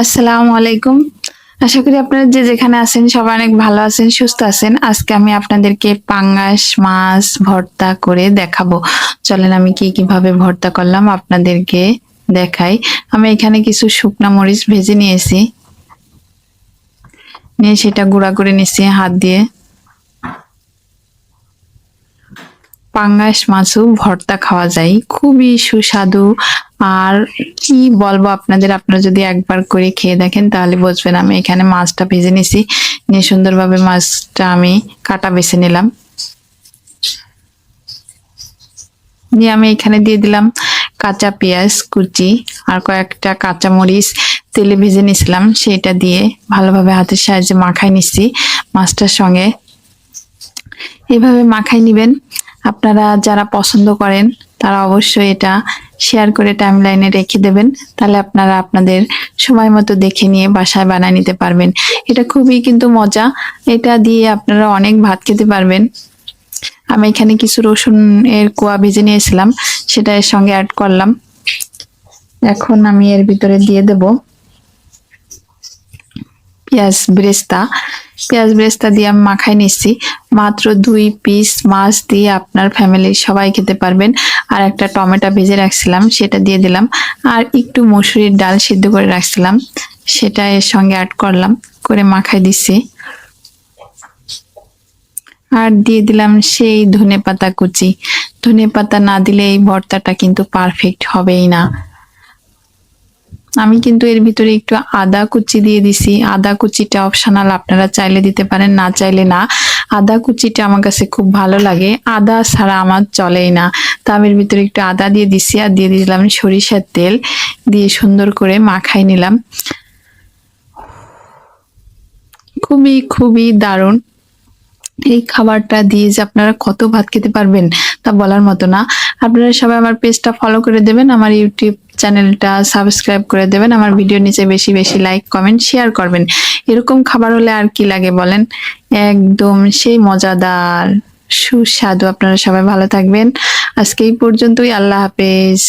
আসসালামু আলাইকুম। আশা করি আপনারা যে যেখানে আছেন সবাই অনেক ভালো আছেন, সুস্থ আছেন। আজকে আমি আপনাদেরকে পাঙ্গাস, মাছ, ভর্তা করে দেখাবো। চলেন আমি কি কীভাবে ভর্তা করলাম আপনাদেরকে দেখাই। আমি এখানে কিছু শুকনা মরিচ ভেজে নিয়েছি। নিয়ে সেটা গুঁড়া করে নিয়েছি হাত দিয়ে। পাঙ্গাস মাছও ভর্তা খাওয়া যায়। খুবই সুস্বাদু। আর কি বলব আপনাদের? আপনারা যদি একবার করে খেয়ে দেখেন, তাহলে বুঝবেন আমি এখানে মাছটা ভেজে নিছি। নিয়ে সুন্দরভাবে মাছটা আমি কাটা বেছে নিলাম। নিয়ে আমি এখানে দিয়ে দিলাম কাঁচা পেঁয়াজ কুচি আর কয়েকটা কাঁচা মরিচ তেলে ভেজে নিছিলাম, সেটা দিয়ে ভালোভাবে হাতের সাহায্যে মাখাই নিচ্ছি মাছটার সঙ্গে। এভাবে মাখাই নিবেন। আপনারা যারা পছন্দ করেন, তারা অবশ্যই এটা শেয়ার করে টাইম লাইনে রেখে দেবেন। তাহলে আপনারা আপনাদের সময় মতো দেখে নিয়ে বাসায় বানায় নিতে পারবেন। এটা খুবই কিন্তু মজা। এটা দিয়ে আপনারা অনেক ভাত খেতে পারবেন। আমি এখানে কিছু রসুন এর কোয়া ভেজে নিয়েছিলাম, সেটা এর সঙ্গে অ্যাড করলাম। এখন আমি এর ভিতরে দিয়ে দেব পেঁয়াজ ব্রেস্তা। পেঁয়াজ ব্রেস্তা দিয়ে আমি মাখাই নিচ্ছি। মাত্র দুই পিস মাছ দিয়ে আপনার ফ্যামিলির সবাই খেতে পারবেন। আর একটা টমেটো ভেজে রাখছিলাম, সেটা দিয়ে দিলাম। আর একটু মসুরির ডাল সিদ্ধ করে রাখছিলাম, সেটা এর সঙ্গে অ্যাড করলাম, করে মাখাই দিচ্ছি। আর দিয়ে দিলাম সেই ধনে পাতা কুচি। ধনে পাতা না দিলে এই ভর্তাটা কিন্তু পারফেক্ট হবেই না। আমি কিন্তু এর ভিতরে একটু আদা কুচি দিয়ে দিছি। আদা কুচিটা অপশনাল আপনারা চাইলে দিতে পারেন, না চাইলে না। আদা কুচিটা আমার কাছে খুব ভালো লাগে। আদা ছাড়া আমার চলেই না। তা আমি এর ভিতরে একটু আদা দিয়ে দিছি আর দিয়ে দিলাম সরিষার তেল। দিয়ে সুন্দর করে মাখাই নিলাম। খুবই খুবই দারুণ। এই খাবারটা দিয়ে যে আপনারা কত ভাত খেতে পারবেন তা বলার মতো না। আপনারা সবাই আমার পেজটা ফলো করে দেবেন। আমার ইউটিউব চ্যানেলটা সাবস্ক্রাইব করে দেবেন, আমার ভিডিও নিচে বেশি বেশি লাইক কমেন্ট শেয়ার করবেন। এরকম খাবার হলে আর কি লাগে বলেন? একদম সেই মজাদার, সুস্বাদু। আপনারা সবাই ভালো থাকবেন। আজকে এই পর্যন্তই, আল্লাহ হাফেজ।